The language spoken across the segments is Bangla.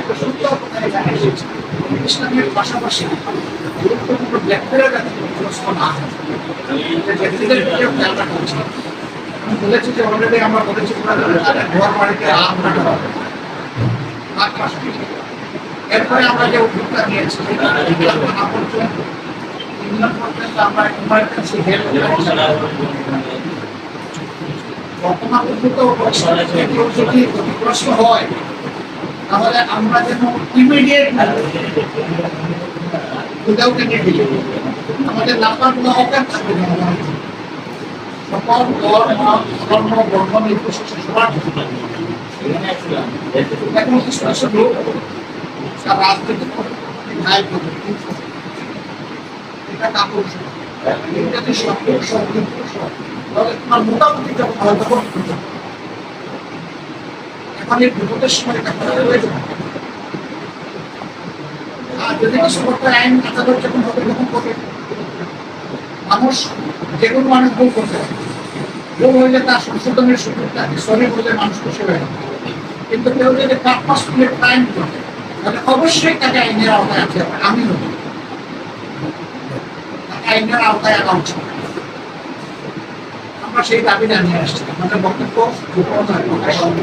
একটা সুন্দর ইসলামের পাশাপাশি গুরুত্বপূর্ণ ব্যক্তিরা যাতে আমরা। এরপরে আমরা যে উদ্যোগটা নিয়েছি না পর্যন্ত পর্যন্ত আমরা ইমার্জেন্সি হেল্প যদি ক্ষতিগ্রস্ত হয় তাহলে আমরা যেন ইমিডিয়েট উইদাউট এনি ডিলে আমাদের নাম্বারগুলো অজ্ঞান থাকবে। সকল ধর্ম ধর্ম এটা কাপড় ইংরেজি শব্দ শব্দ শব্দ তাহলে তোমার মোটামুটি যখন এখন বিপদের সময় আর যদি কিছু আইন আদালত যখন হবে, তখন করবে। মানুষ যে কোনো মানুষ ভুল করতে ভুল হইলে তার সংশোধনের সুযোগটা সরি বলে মানুষ খুশি হয়ে কিন্তু কেউ যদি পারপাসফুলি ক্রাইম করে, তাহলে অবশ্যই তাকে আইনের আওতায় আনতে হবে। আমি নই তাকে আইনের আওতায় আনা উচিত। আমরা সেই দাবি জানিয়ে আসছি। আমাদের বক্তব্য প্রকাশ হবে।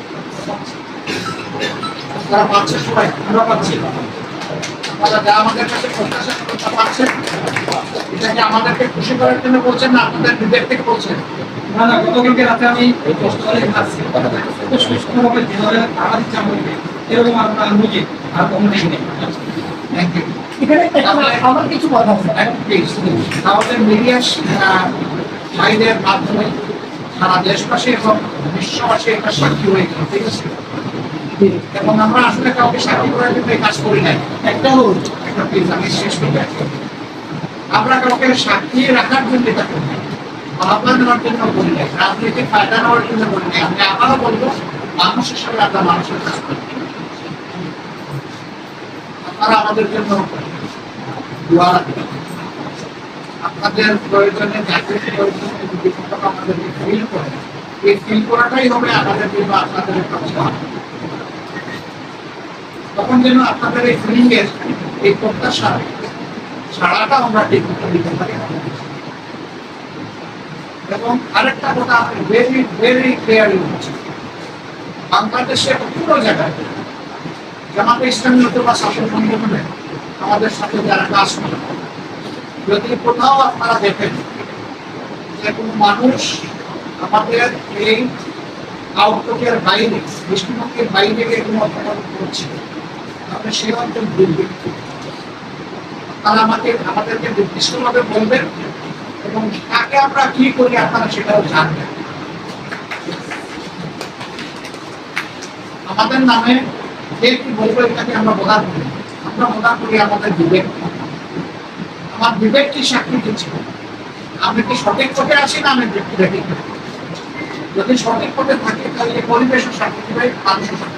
আপনারা পাচ্ছেন সবাই আমরা পাচ্ছি। আপনারা যা আমাদের কাছে প্রত্যাশা করেন তা পাচ্ছেন এটাকে আমাদেরকে খুশি করার জন্য বলছেন না আপনাদের বিবেক থেকে বলছেন? না না গতকালকে রাতে আমি কষ্ট করে খাচ্ছি। সুস্থভাবে যেভাবে আমার ইচ্ছা করবে এরকম আপনার বুঝি আর কোনো ঠিক নেই থ্যাংক ইউ আমার- আমার কিছু কথা আছে। আমাদের মিডিয়া মাধ্যমে সারা দেশবাসী এবং বিশ্ববাসী একটা সাক্ষী হয়ে গেল ঠিক আছে? এবং আমরা আসলে কাউকে সাক্ষী করার কাজ করি নাই। একটা হোক একটা প্লিজ আমি শেষ করতে আমরা কাউকে সাক্ষী রাখার জন্য এটা করি ভাবনা নেওয়ার জন্য করি নাই। রাজনৈতিক ফায়দা নেওয়ার জন্য করি নাই। আমি আবারও বলব মানুষ হিসাবে আমরা মানুষের কাজ করি। আপনারা আমাদের জন্য আপনাদের প্রয়োজনে জাতির প্রয়োজনে ফিল করে এই ফিল করাটাই হবে আমাদের জন্য আপনাদের ছাড়। তখন যেন আপনাদের এই ফিলিং এর এই প্রত্যাশা ছাড়াটা আমরা ঠিক দিতে পারি। এবং আরেকটা কথা ভেরি ভেরি ক্লিয়ারলি বলছি। বাংলাদেশে পুরো জায়গায় জামাতে ইসলামী অথবা শাসন সংগঠনে আমাদের সাথে যারা কাজ করে, যদি কোথাও আপনারা দেখেন যে কোনো মানুষ আমাদের এই আউটলুকের বাইরে, দৃষ্টিভঙ্গির বাইরে কোনো অপরাধ করছে দুর্বৃত্ত তারা আমাকে, আমাদেরকে বলবেন এবং তাকে আমরা কি করি আপনারা সেটাও জানবেন আমাদের নামে কে আমরা বলার করি। আমরা করি আমাদের বিবেক আমার বিবেক কি সাক্ষী দিচ্ছে আমি কি সঠিক পথে আছি না আমি ব্যক্তি যদি সঠিক পথে থাকি তাহলে পরিবেশও সাক্ষী দিবে, মানুষও।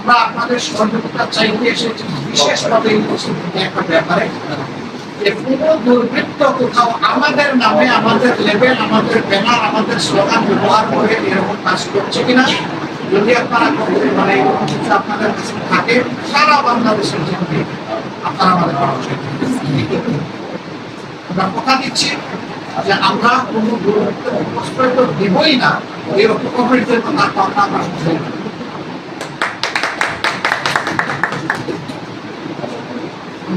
আমরা আপনাদের সহযোগিতা চাইতে এসেছি, বিশেষভাবে এই একটা ব্যাপারে। যে কোনো দুর্বৃত্ত কোথাও আমাদের নামে, আমাদের লেভেল আমাদের ব্যানার আমাদের স্লোগান ব্যবহার করে এরকম কাজ করছে কিনা, যদি আপনারা মানে এরকম আপনাদের কাছে থাকে, সারা বাংলাদেশের জন্য আপনারা আমাদের আমরা কথা দিচ্ছি যে আমরা কোনো দুর্বৃত্ত প্রশ্রয় তো দেবই না এই অপকর্মের কথা কথা আমরা শুনব না।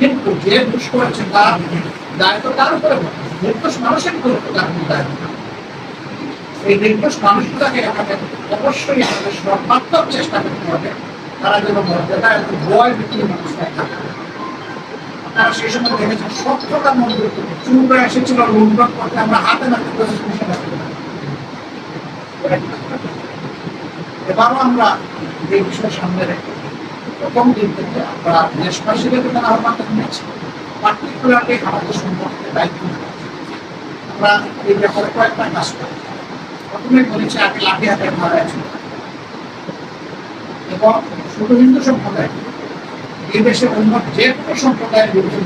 কিন্তু যে দুষ করেছে তার দায়িত্ব তার উপরে। নির্দোষ মানুষের তার দায়িত্ব এই নির্দোষ মানুষগুলোকে এখানে অবশ্যই আমাদের সর্বাত্মক চেষ্টা করতে হবে তারা যেন মর্যাদা এবং ভয় বিক্রি মানুষ আপনারা সেই সময় দেখেছেন সত্যতা মন্দির চুররা এসেছিল লুণ্ঠন করতে আমরা হাতে নাতে। এবারও আমরা এই বিষয় সামনে রেখে প্রথম দিন থেকে আমরা পার্টিকুলারলি আমাদের সম্পর্কে দায়িত্ব আমরা এই ব্যাপারে কয়েকটা কাজ করি। প্রথমে বলেছি আগে লাঠি হাতে ছিল। এবং শুধু হিন্দু সম্প্রদায় এই দেশের অন্য যে কোনো সম্প্রদায়ের বিরুদ্ধে